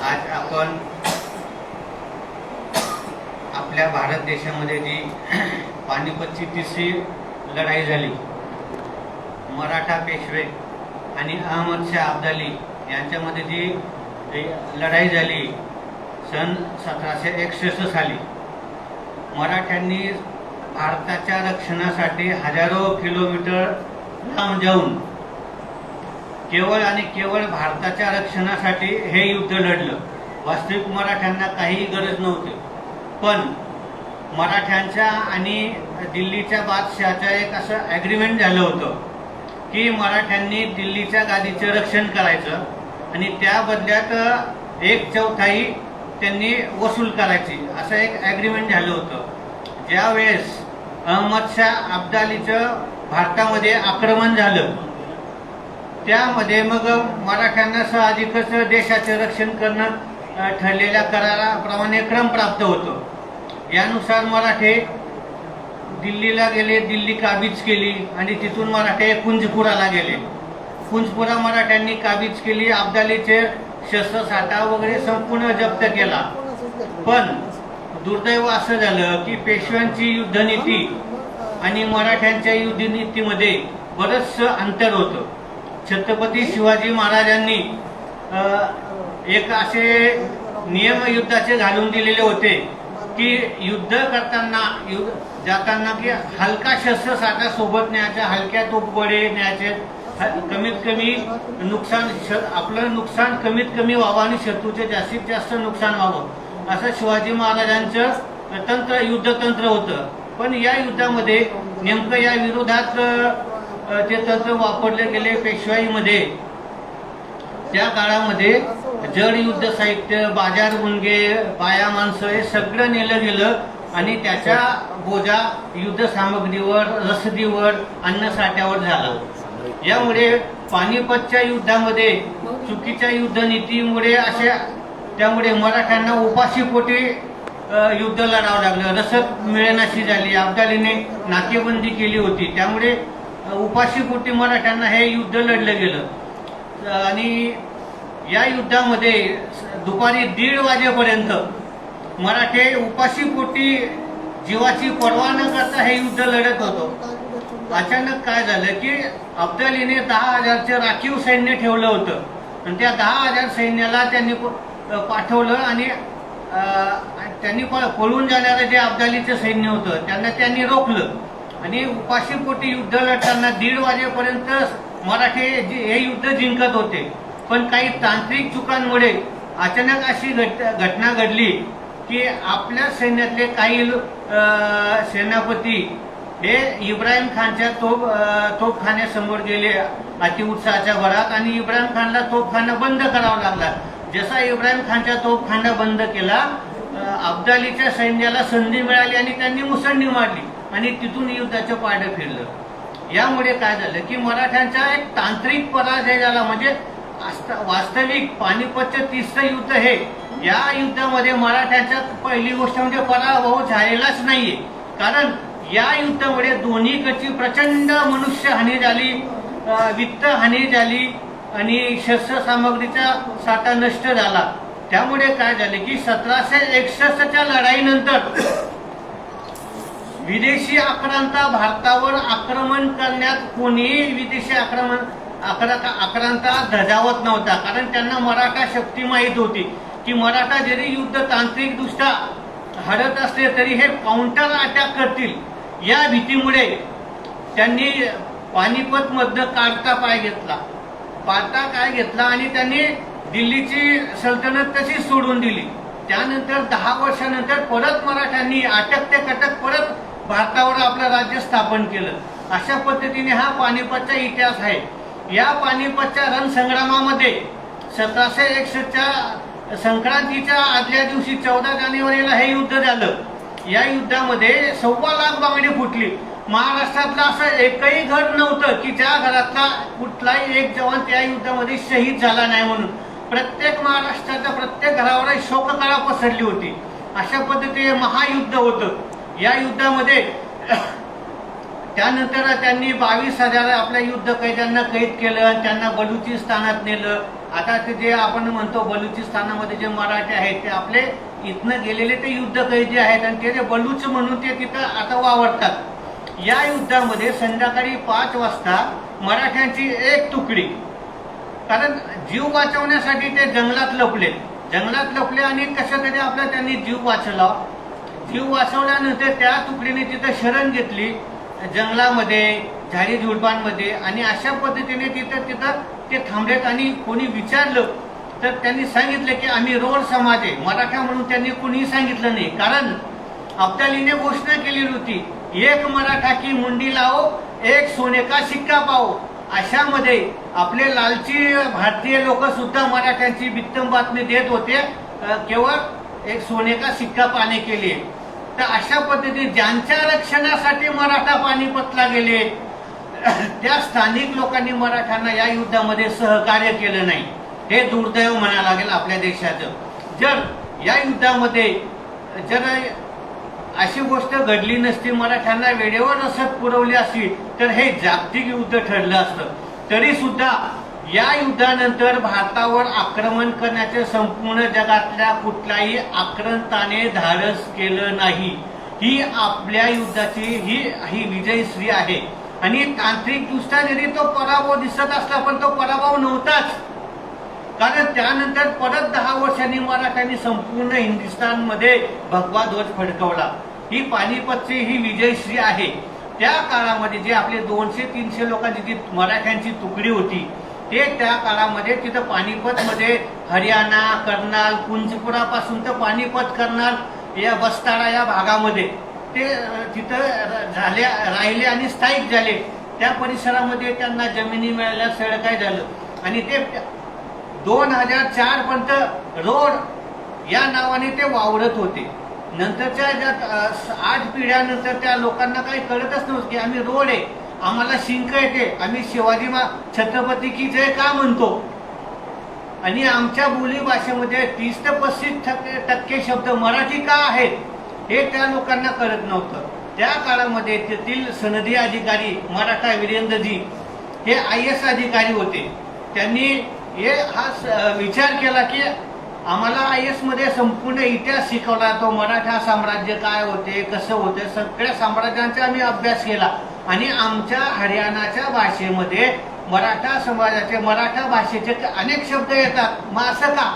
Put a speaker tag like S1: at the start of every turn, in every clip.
S1: आज आपण आपल्या भारत देशामध्ये जी पानिपतची तिसरी लढाई झाली मराठा पेशवे आणि अहमद शाह अब्दाली यांच्यामध्ये जी लढाई झाली सन सतराशे एकसष्ट साली मराठ्यांनी भारताच्या रक्षणासाठी हजारो किलोमीटर लांब जाऊन केवळ आणि केवळ भारताच्या रक्षणासाठी हे युद्ध लढलं. वास्तविक मराठ्यांना काहीही गरज नव्हती. पण मराठ्यांच्या आणि दिल्लीच्या बादशहाच्या एक असं ॲग्रीमेंट झालं होतं की मराठ्यांनी दिल्लीच्या गादीचं रक्षण करायचं आणि त्या बदल्यात एक चौथाई त्यांनी वसूल करायची असं एक ॲग्रीमेंट झालं होतं. ज्यावेळेस अहमद शाह अब्दालीचं भारतामध्ये आक्रमण झालं त्यामध्ये मग मराठ्यांना साहजिकच देशाचे रक्षण करणं ठरलेल्या कराराप्रमाणे क्रम प्राप्त होतो. यानुसार मराठे दिल्लीला गेले दिल्ली काबीज केली आणि तिथून मराठे कुंजपुराला गेले. कुंजपुरा मराठ्यांनी काबीज केली अब्दालीचे शस्त्रसाठा वगैरे संपूर्ण जप्त केला. पण दुर्दैव असं झालं की पेशव्यांची युद्धनीती आणि मराठ्यांच्या युद्धनीतीमध्ये बरंचसं अंतर होतं. छत्रपती शिवाजी महाराजांनी एक असे नियम युद्धाचे घालून दिलेले होते की युद्ध करताना युद्ध जाताना की हलका शस्त्र साठा सोबत न्यायचा हलक्या तोपगोळे न्यायचे कमीत कमी नुकसान श- आपलं नुकसान कमीत कमी व्हावं आणि शत्रूचे जास्तीत जास्त नुकसान व्हावं. असं शिवाजी महाराजांचं तंत्र युद्धतंत्र होतं. पण या युद्धामध्ये नेमकं या विरोधात जे ते तंत्र वापरले गेले पेशवाईमध्ये. त्या काळामध्ये जड युद्ध साहित्य बाजार गुणगे बाया माणसं हे सगळं नेलं गेलं आणि त्याच्या बोजा युद्ध सामग्रीवर रसदीवर अन्नसाठ्यावर झाला. यामुळे पानिपतच्या युद्धामध्ये चुकीच्या युद्धनीतीमुळे अशा त्यामुळे मराठ्यांना उपाशी पोटी युद्ध लढावं लागलं. रसद मिळेनाशी झाली. अब्दालीने नाकेबंदी केली होती. त्यामुळे उपाशी उपाशीपोटी मराठ्यांना हे युद्ध लढलं गेलं. आणि या युद्धामध्ये दुपारी दीड वाजेपर्यंत मराठे उपाशीपोटी जीवाची पर्वा न करता हे युद्ध लढत होतो. अचानक काय झालं की अब्दालीने दहा हजारचे राखीव सैन्य ठेवलं होतं. आणि त्या दहा हजार सैन्याला त्यांनी प- पाठवलं आणि त्यांनी पळून जाणारं जे अब्दालीचं सैन्य होतं त्यांना त्यांनी रोखलं. आणि उपाशीपोटी युद्ध लढताना दीड वाजेपर्यंत मराठे हे युद्ध जिंकत होते. पण काही तांत्रिक चुकांमुळे अचानक अशी घट घटना घडली की आपल्या सैन्यातले काही सेनापती हे इब्राहिम खानच्या तोफ अं, तोफखान्यासमोर गेले. अतिउत्साहाच्या भरात आणि इब्राहिम खानला तोफखाना बंद करावा लागला. जसा इब्राहिम खानच्या तोफखाना बंद केला अब्दालीच्या सैन्याला संधी मिळाली आणि त्यांनी मुसंडी मारली. आणि तिथून युद्धाचं पारडं फिरलं. यामुळे काय झालं की मराठ्यांचा एक तांत्रिक पराजय झाला. म्हणजे आस्त- वास्तविक पानिपतचं तिसरं युद्ध हे. या युद्धामध्ये मराठ्यांच्या पहिली गोष्ट म्हणजे पराभव झालेलाच नाहीये. कारण या युद्धामुळे दोन्हीकडची प्रचंड मनुष्य हानी झाली वित्त हानी झाली आणि शस्त्र सामग्रीचा साठा नष्ट झाला. त्यामुळे काय झाले की सतराशे एकसष्टच्या लढाईनंतर विदेशी आक्रांता भारतावर आक्रमण करण्यात कोणीही विदेशी आक्रमण आक्रा आक्रांता धजावत नव्हता. कारण त्यांना मराठा शक्ती माहीत होती. की मराठा जरी युद्ध तांत्रिकदृष्ट्या हरत असले तरी हे काउंटर अटॅक करतील. या भीतीमुळे त्यांनी पानिपत मधनं काढता पाय घेतला. पाडता काय घेतला आणि त्यांनी दिल्लीची सल्तनत तशीच सोडून दिली. त्यानंतर दहा वर्षानंतर परत मराठ्यांनी अटक ते कटक परत भारतावर आपलं राज्य स्थापन केलं. अशा पद्धतीने हा पानिपतचा इतिहास आहे. या पानिपतच्या रणसंग्रामामध्ये सतराशे एकसष्टच्या संक्रांतीच्या आदल्या दिवशी चौदा जानेवारीला हे युद्ध झालं. या युद्धामध्ये सव्वा लाख बांगडी फुटली. महाराष्ट्रातलं असं एकही घर नव्हतं की ज्या घरातला कुठलाही एक जवान त्या युद्धामध्ये शहीद झाला नाही म्हणून. प्रत्येक महाराष्ट्राच्या प्रत्येक घरावर शोककळा पसरली होती. अशा पद्धतीने महायुद्ध होतं. या युद्धामध्ये त्यानंतर त्यांनी बावीस हजार आपल्या युद्ध कैद्यांना कैद केलं आणि त्यांना बलुचिस्तानात नेलं. आता ते जे आपण म्हणतो बलुचिस्तानामध्ये जे मराठे आहेत ते आपले इथनं गेलेले ते युद्ध कैदी आहेत आणि ते जे बलूच म्हणून ते तिथं आता वावरतात. या युद्धामध्ये संध्याकाळी पाच वाजता मराठ्यांची एक तुकडी कारण जीव वाचवण्यासाठी ते जंगलात लपले. जंगलात लपले आणि कसं तरी आपला त्यांनी जीव वाचला? जीव वाचवल्यानंतर त्या तुकडीने तिथं शरण घेतली जंगलामध्ये झाडी झुडपांमध्ये आणि अशा पद्धतीने तिथं तिथं ते थांबलेत आणि कोणी विचारलं तर त्यांनी सांगितलं की आम्ही रोड समाज आहे. मराठा म्हणून त्यांनी कोणीही सांगितलं नाही. कारण अब्दालीने घोषणा केली होती एक मराठा की मुंडी लावो एक सोने का सिक्का पाओ अशामध्ये आपले लालची भारतीय लोक सुद्धा मराठ्यांची बित्तम बातमी देत होते. केवळ एक सोने का सिक्का पाने के लिए तर अशा पद्धतीने ज्यांच्या रक्षणासाठी मराठा पानिपतला गेले त्या स्थानिक लोकांनी मराठ्यांना या युद्धामध्ये सहकार्य केलं नाही. हे दुर्दैव म्हणायला लागेल आपल्या देशाचं. जर या युद्धामध्ये जर अशी गोष्ट घडली नसती मराठ्यांना वेळेवर रसद पुरवली असती तर हे जागतिक युद्ध ठरलं असतं. तरी सुद्धा या युद्धानंतर भारतावर आक्रमण करण्याचे संपूर्ण जगातल्या कुठल्याही आक्रंताने धाडस केलं नाही. ही आपल्या युद्धाची ही ही विजयश्री आहे. आणि तांत्रिकदृष्ट्या जरी तो पराभव दिसत असला पण तो पराभव नव्हताच. कारण त्यानंतर परत दहा वर्षांनी मराठ्यांनी संपूर्ण हिंदुस्थानमध्ये भगवा ध्वज फडकवला. ही पानिपतची ही विजयश्री आहे. त्या काळामध्ये जे आपले दोनशे तीनशे लोकांची जी मराठ्यांची तुकडी होती ते त्या काळामध्ये तिथं पानिपतमध्ये हरियाणा कर्नाल कुंजपुरापासून तर पानिपत कर्नाल या बस्ताळा या भागामध्ये. ते तिथं झाले राहिले आणि स्थायिक झाले. त्या परिसरामध्ये त्यांना जमिनी मिळाल्या सगळं काय झालं. आणि ते दोन हजार चार पर्यंत रोड या नावाने ते वावरत होते. नंतरच्या ज्या आठ पिढ्यानंतर त्या लोकांना काही कळतच नव्हतं की आम्ही रोड आहे. आम्हाला शिंक येते. आम्ही शिवाजी मा छत्रपती की जय का म्हणतो? आणि आमच्या बोली भाषेमध्ये तीस ते पस्तीस टक्के टक्के शब्द मराठी का आहेत? हे त्या लोकांना कळत नव्हतं. त्या काळामध्ये तेथील सनदी अधिकारी मराठा वीरेंद्रजी हे आय एस अधिकारी होते. त्यांनी हे हा विचार केला की आम्हाला आय एसमध्ये संपूर्ण इतिहास शिकवला तो मराठा साम्राज्य काय होते कसं होते सगळ्या साम्राज्यांचा आम्ही अभ्यास केला. आणि आमच्या हरियाणाच्या भाषेमध्ये मराठा समाजाचे मराठा भाषेचे अनेक शब्द येतात. मग असं का?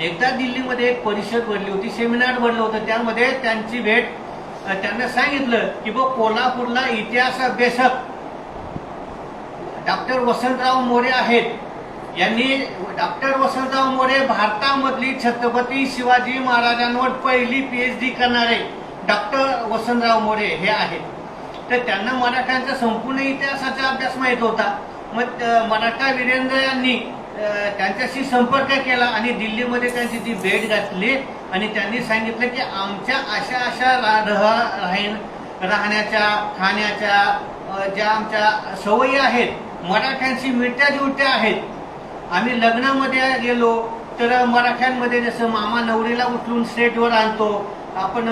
S1: एकदा दिल्लीमध्ये एक परिषद भरली होती सेमिनार भरलं होतं. त्यामध्ये त्यांची भेट त्यांना सांगितलं की बघ कोल्हापूरला इतिहास अभ्यासक डॉक्टर वसंतराव मोरे आहेत. यांनी डॉक्टर वसंतराव मोरे भारतामधली छत्रपती शिवाजी महाराजांवर पहिली पीएचडी करणारे डॉक्टर वसंतराव मोरे हे आहेत. तर त्यांना मराठ्यांचा संपूर्ण इतिहासाचा अभ्यास माहीत होता. मग मराठा वीरेंद्र यांनी त्यांच्याशी संपर्क केला आणि दिल्लीमध्ये त्यांची ती भेट घातली आणि त्यांनी सांगितलं की आमच्या अशा अशा रह- राहीन राहण्याच्या खाण्याच्या ज्या आमच्या सवयी आहेत मराठ्यांशी मिळत्या जुळत्या आहेत. आम्ही लग्नामध्ये गेलो तर मराठ्यांमध्ये जसं मामा नवरीला उचलून स्टेटवर आणतो आपण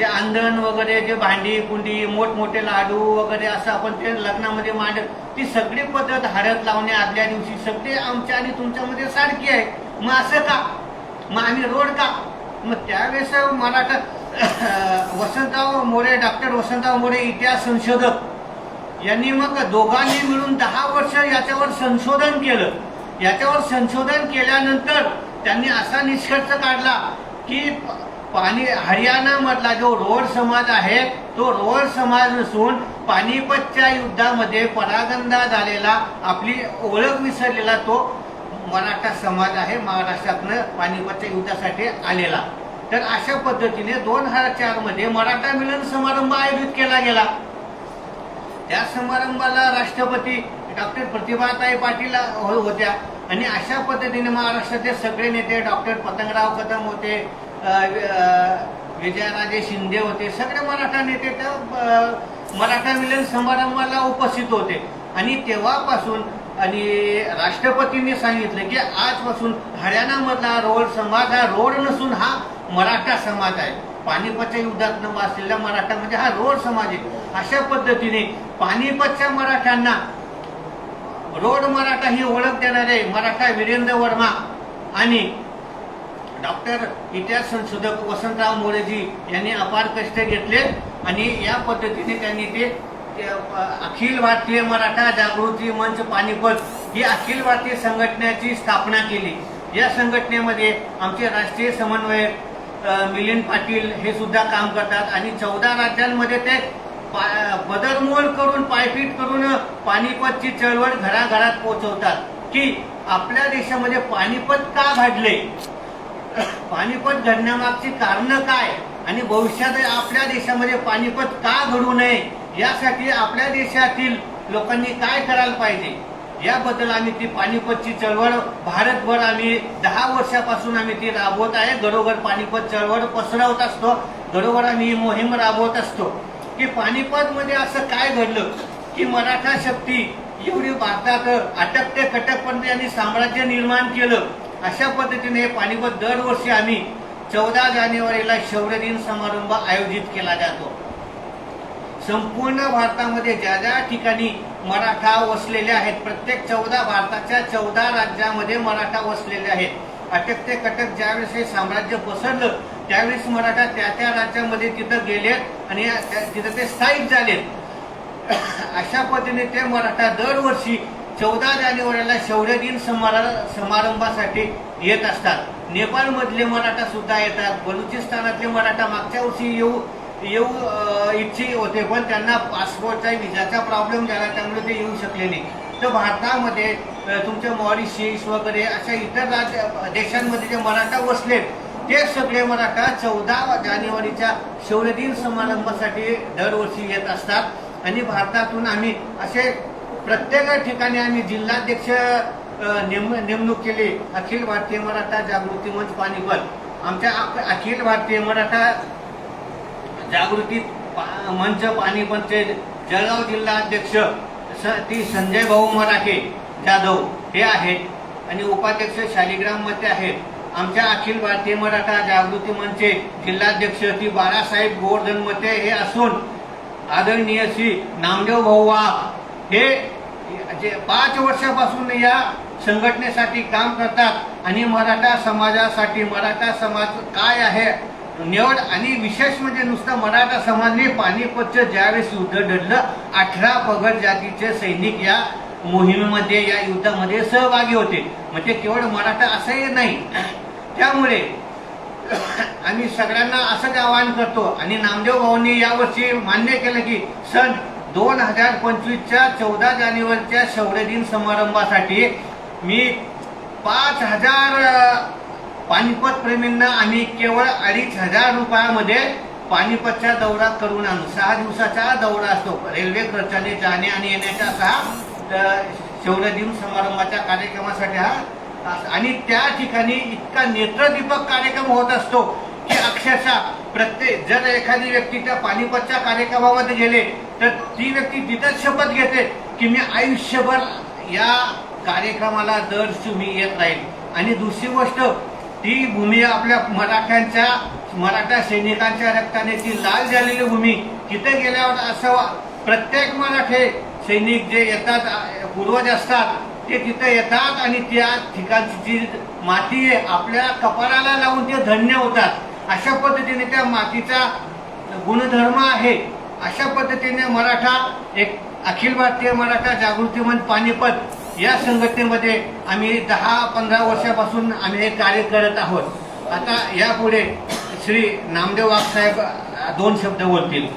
S1: ते जे वगैरे जे भांडी कुंडी मोठमोठे लाडू वगैरे असं आपण ते लग्नामध्ये मांडत ती सगळी पद्धत हळद लावणे आदल्या दिवशी सगळे आमच्या आणि तुमच्यामध्ये सारखी आहे. मग असं का? मग आम्ही रोड का? मग त्यावेळेस मराठा वसंतराव मोरे डॉक्टर वसंतराव मोरे इतिहास संशोधक यांनी मग दोघांनी मिळून दहा वर्ष याच्यावर संशोधन केलं. याच्यावर संशोधन केल्यानंतर त्यांनी असा निष्कर्ष काढला की पाणी हरियाणा मधला जो रोड समाज आहे तो रोड समाज नसून पानिपतच्या युद्धामध्ये परागंदा झालेला आपली ओळख विसरलेला तो मराठा समाज आहे महाराष्ट्रातनं पानिपतच्या युद्धासाठी आलेला. तर अशा पद्धतीने दोन हजार चारमध्ये मराठा मिलन समारंभ आयोजित केला गेला. त्या समारंभाला राष्ट्रपती डॉक्टर प्रतिभाताई पाटील हो- होत्या. आणि अशा पद्धतीने महाराष्ट्राचे सगळे नेते डॉक्टर पतंगराव कदम होते विजयराजे शिंदे होते सगळे मराठा नेते त्या मराठा मिलन समारंभाला उपस्थित होते. आणि तेव्हापासून आणि राष्ट्रपतींनी सांगितलं की आजपासून हरियाणामधला रोड समाज हा रोड नसून हा मराठा समाज आहे. पानिपतच्या युद्धात वाचलेला मराठा म्हणजे हा रोड समाज आहे. अशा पद्धतीने पानिपतच्या मराठ्यांना रोड मराठा ही ओळख देणारे मराठा वीरेंद्र वर्मा आणि डॉक्टर इतिहास संशोधक वसंतराव मोरेजी यांनी अपार कष्ट घेतले आणि या पद्धतीने त्यांनी ते अखिल भारतीय मराठा जागृती मंच पानिपत ही अखिल भारतीय संघटनेची स्थापना केली. या संघटनेमध्ये आमचे राष्ट्रीय समन्वयक मिलिंद पाटील हे सुद्धा काम करतात आणि चौदा राज्यांमध्ये ते पा- बदलमोड करून पायपीट करून पानिपतची चळवळ घराघरात पोहोचवतात. की आपल्या देशामध्ये पानिपत का घडले पानिपत घडण्यामागची कारणं काय? आणि भविष्यात आपल्या देशामध्ये पानिपत का घडू नये? यासाठी आपल्या देशातील लोकांनी काय करायला पाहिजे? याबद्दल आम्ही ती पानिपतची चळवळ भारतभर आम्ही दहा वर्षापासून आम्ही ती राबवत आहे. घरोघर पानिपत चळवळ पसरवत असतो. घरोघर आम्ही ही मोहीम राबवत असतो. की पानिपत मध्ये असं काय घडलं? की मराठा शक्ती एवढी भारतात अटक ते कटकपर्यंत यांनी साम्राज्य निर्माण केलं. अशा पद्धतीने हे पानिपत दरवर्षी आम्ही चौदा जानेवारीला शौर्य दिन समारंभ आयोजित केला जातो. संपूर्ण भारतामध्ये ज्या ज्या ठिकाणी मराठा वसलेले आहेत प्रत्येक चौदा भारताच्या चौदा राज्यामध्ये मराठा वसलेले आहेत. अटक ते कटक ज्यावेळेस हे साम्राज्य पसरलं त्यावेळेस मराठा त्या त्या राज्यामध्ये तिथं गेलेत आणि त्या- तिथं ते स्थायिक झालेत. अशा पद्धतीने ते मराठा दरवर्षी चौदा जानेवारीला शौर्य दिन समारंभासाठी येत असतात. नेपाळमधले मराठा सुद्धा येतात. बलुचिस्तानातले मराठा मागच्या वर्षी येऊ येऊ इच्छित होते पण त्यांना पासपोर्टचा विजाचा प्रॉब्लेम झाला त्यामुळे ते येऊ शकले नाही. तर भारतामध्ये तुमचे तुमच्या मॉरिशियस वगैरे अशा इतर राज्य देशांमध्ये जे मराठा वसलेत ते सगळे मराठा चौदा जानेवारीच्या शौर्य दिन समारंभासाठी दरवर्षी येत असतात. आणि भारतातून आम्ही असे प्रत्येक ठिकाणी आम्ही जिल्हाध्यक्ष नेम नेमणूक केली. अखिल भारतीय मराठा जागृती मंच पानिपत आमच्या अखिल भारतीय मराठा जागृती पा- मंच पानिपतचे जळगाव जिल्हा अध्यक्ष स ती संजय भाऊ मराठे जाधव हे आहेत आणि उपाध्यक्ष शालिग्राम मते आहेत. आमच्या अखिल भारतीय मराठा जागृती मंचचे जिल्हाध्यक्ष ती बाळासाहेब गोवर्धन मते हे असून आदरणीय श्री नामदेव भाऊ हे जे पाच वर्षापासून या संघटनेसाठी काम करतात आणि मराठा समाजासाठी मराठा समाज काय आहे? निवड आणि विशेष म्हणजे नुसतं मराठा समाजने पानिपतचं ज्यावेळेस युद्ध लढलं अठरा पगड जातीचे सैनिक या मोहिमेमध्ये या युद्धामध्ये सहभागी होते. म्हणजे केवळ मराठा असंही नाही. त्यामुळे आम्ही सगळ्यांना असंच आवाहन करतो आणि नामदेव भाऊंनी यावर्षी मान्य केलं की सन दोन हजार पंचवीसच्या चौदा जानेवारीच्या शौर्य दिन समारंभासाठी मी पाच हजार पानिपत प्रेमींना आम्ही केवळ अडीच हजार रुपयामध्ये पानिपतचा दौरा करून आणू. सहा दिवसाचा दौरा असतो. रेल्वे खर्चाने जाणे आणि येण्याचा सहा शौर्य दिन समारंभाच्या कार्यक्रमासाठी हा आणि त्या ठिकाणी इतका नेत्रदीपक कार्यक्रम होत असतो की अक्षरशः प्रत्येक जर एखादी व्यक्ती त्या पानिपतच्या कार्यक्रमामध्ये गेले तर ती व्यक्ती तिथंच शपथ घेते की मी आयुष्यभर या कार्यक्रमाला दर मी येत राहील. आणि दुसरी गोष्ट ती भूमी आपल्या मराठ्यांच्या मराठा सैनिकांच्या रक्ताने ती लाल झालेली भूमी तिथे गेल्यावर असं प्रत्येक मराठे सैनिक जे येतात पूर्वज असतात ते तिथे येतात आणि त्या ठिकाणची जी माती आहे आपल्या कपाळाला लावून ते धन्य होतात. अशा पद्धतीने त्या मातीचा गुणधर्म आहे. अशा पद्धतीने मराठा एक अखिल भारतीय मराठा जागृती मंच पानिपत या संघटनेमध्ये आम्ही दहा पंधरा वर्षापासून आम्ही हे कार्य करत आहोत. आता यापुढे श्री नामदेव वाघ साहेब दोन शब्द बोलतील.